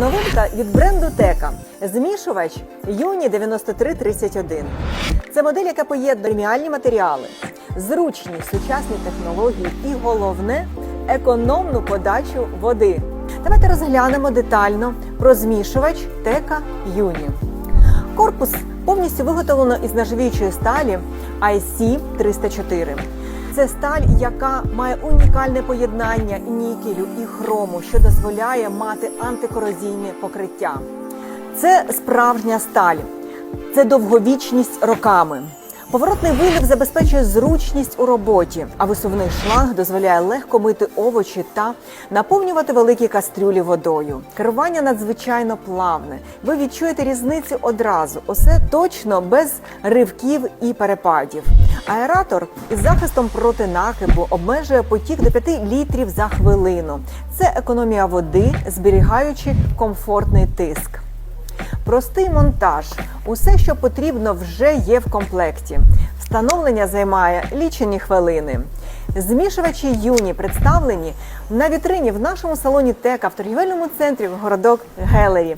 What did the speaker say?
Новинка від бренду Тека. Змішувач Юні 9331. Це модель, яка поєднує преміальні матеріали, зручні сучасні технології і головне економну подачу води. Давайте розглянемо детально про змішувач Тека Юні. Корпус повністю виготовлено із нержавіючої сталі IC 304. Це сталь, яка має унікальне поєднання нікелю і хрому, що дозволяє мати антикорозійне покриття. Це справжня сталь, це довговічність роками. Поворотний вилив забезпечує зручність у роботі, а висувний шланг дозволяє легко мити овочі та наповнювати великі кастрюлі водою. Керування надзвичайно плавне. Ви відчуєте різницю одразу. Усе точно без ривків і перепадів. Аератор із захистом проти накипу обмежує потік до 5 літрів за хвилину. Це економія води, зберігаючи комфортний тиск. Простий монтаж. Усе, що потрібно, вже є в комплекті. Встановлення займає лічені хвилини. Змішувачі юні представлені на вітрині в нашому салоні Тека в торгівельному центрі городок Гелері.